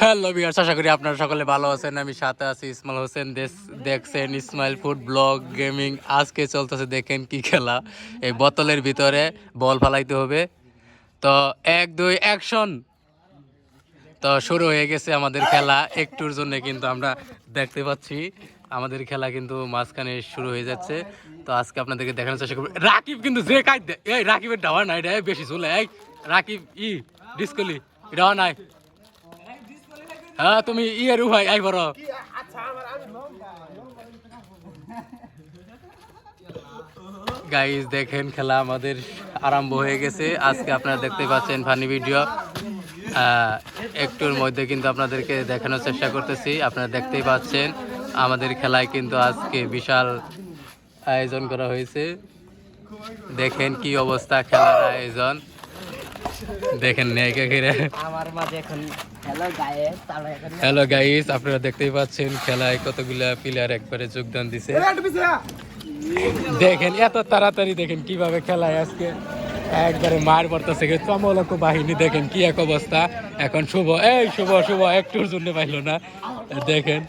Hello বিয়ার্স আশা করি আপনারা সকলে ভালো আছেন, আমি সাথে আছি ইসমাইল হোসেন। দেখছেন ইসমাইল ফুড ব্লগ, গেমিং, আজকে চলতেছে দেখেন কি খেলা। এই বোতলের ভিতরে বল ফালাইতে হবে। তো এক, দুই অ্যাকশন তো শুরু হয়ে গেছে আমাদের খেলা। একটুর জন্য কিন্তু আমরা দেখতে পাচ্ছি, আমাদের খেলা কিন্তু মাঝখানে শুরু হয়ে যাচ্ছে। তো আজকে আপনাদেরকে দেখানোর চেষ্টা করব। রাকিব কিন্তু যে কাজ এই, রাকিবের ডাওয়া নাই রে, বেশি চলে রাকিব, ই। ডিসকলি ডাওয়া নাই। হ্যাঁ তুমি ই এর ভাই আই বড়। গাইজ দেখেন খেলা আমাদের আরম্ভ হয়ে গেছে। আজকে আপনারা দেখতে পাচ্ছেন ফানি ভিডিও একটুর মধ্যে কিন্তু আপনাদেরকে দেখানোর চেষ্টা করতেছি। আপনারা দেখতেই পাচ্ছেন, আমাদের খেলায় কিন্তু আজকে বিশাল আয়োজন করা হয়েছে। দেখেন কি অবস্থা খেলার আয়োজন। দেখেন নেইকে ঘিরে। আমার মাঝে এখন হ্যালো গায়ে হ্যালো গাইস আপনারা দেখতেই পাচ্ছেন খেলায় কতগুলা প্লেয়ার একবারে যোগদান দিছে। দেখেন এত তাড়াতাড়ি দেখেন কীভাবে খেলায় আজকে একবারে মার পড়তেছে চমলক বাহিনী। দেখেন কি এক অবস্থা। এখন শুভ এই শুভ শুভ একটুর জন্য পাইল না। দেখেন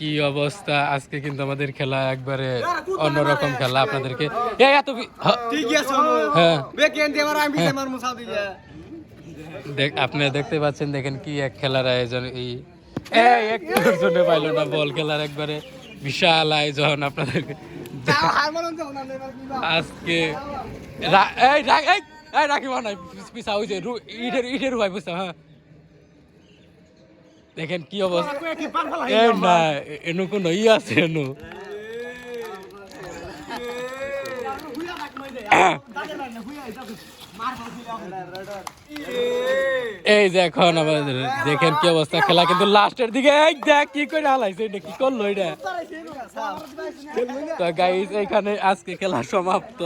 কি অবস্থা? আজকে কিন্তু আমাদের খেলা একবারে অন্যরকম খেলা আপনাদেরকে। এত হ্যাঁ। মুসা দিয়ে দেখ আপনারা দেখতে পাচ্ছেন দেখেন কি এক খেলার আয়োজন। এই একটুর জন্য পাইলো না বল খেলার একবারে বিশাল আয়োজন আপনাদেরকে। আজকে এই রা- এই এই রাখিব না পিছা হইছে ইটের ইটের ভাই বুঝছ হ্যাঁ। দেখেন কি অবস্থা? না এনু কোনো ই আছে এনু। এই যে এখন আমাদের দেখেন কি অবস্থা খেলা কিন্তু লাস্টের দিকে এই দেখ কি করে হালাইছে এটা কি করল এটা? তো গাইস এখানে আজকে খেলা সমাপ্ত।